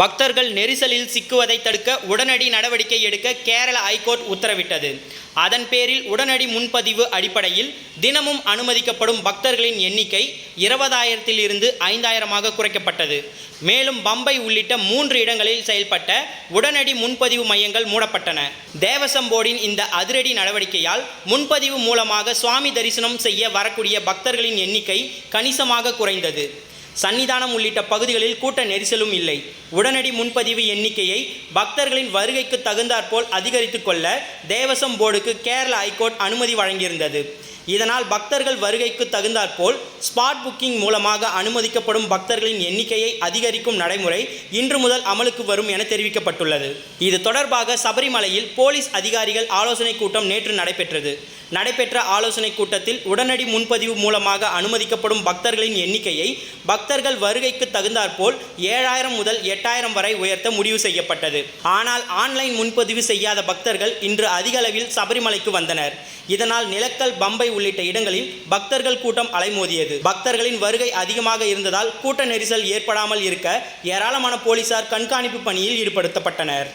பக்தர்கள் நெரிசலில் சிக்குவதை தடுக்க உடனடி நடவடிக்கை எடுக்க கேரள ஐகோர்ட் உத்தரவிட்டது. அதன் பேரில் உடனடி முன்பதிவு அடிப்படையில் தினமும் அனுமதிக்கப்படும் பக்தர்களின் எண்ணிக்கை இருபதாயிரத்தில் இருந்து ஐந்தாயிரமாக குறைக்கப்பட்டது. மேலும் பம்பை உள்ளிட்ட மூன்று இடங்களில் செயல்பட்ட உடனடி முன்பதிவு மையங்கள் மூடப்பட்டன. தேவசம் போர்டின் இந்த அதிரடி நடவடிக்கையால் முன்பதிவு மூலமாக சுவாமி தரிசனம் செய்ய வரக்கூடிய பக்தர்களின் எண்ணிக்கை கணிசமாக குறைந்தது. சன்னிதானம் உள்ளிட்ட பகுதிகளில் கூட்ட நெரிசலும் இல்லை. உடனடி முன்பதிவு எண்ணிக்கையை பக்தர்களின் வருகைக்கு தகுந்தாற்போல் அதிகரித்து கொள்ள தேவசம் போர்டுக்கு கேரள ஐகோர்ட் அனுமதி வழங்கியிருந்தது. இதனால் பக்தர்கள் வருகைக்கு தகுந்தாற்போல் ஸ்பாட் புக்கிங் மூலமாக அனுமதிக்கப்படும் பக்தர்களின் எண்ணிக்கையை அதிகரிக்கும் நடைமுறை இன்று முதல் அமலுக்கு வரும் என தெரிவிக்கப்பட்டுள்ளது. இது தொடர்பாக சபரிமலையில் போலீஸ் அதிகாரிகள் ஆலோசனை கூட்டம் நேற்று நடைபெற்றது. நடைபெற்ற ஆலோசனை கூட்டத்தில் உடனடி முன்பதிவு மூலமாக அனுமதிக்கப்படும் பக்தர்களின் எண்ணிக்கையை பக்தர்கள் வருகைக்கு தகுந்தாற்போல் ஏழாயிரம் முதல் எட்டாயிரம் வரை உயர்த்த முடிவு செய்யப்பட்டது. ஆனால் ஆன்லைன் முன்பதிவு செய்யாத பக்தர்கள் இன்று அதிகளவில் சபரிமலைக்கு வந்தனர். இதனால் நிலக்கல் பம்பை உள்ளிட்ட இடங்களில் பக்தர்கள் கூட்டம் அலைமோதியது. பக்தர்களின் வருகை அதிகமாக இருந்ததால் கூட்ட நெரிசல் ஏற்படாமல் இருக்க ஏராளமான போலீசார் கண்காணிப்பு பணியில் ஈடுபடுத்தப்பட்டனர்.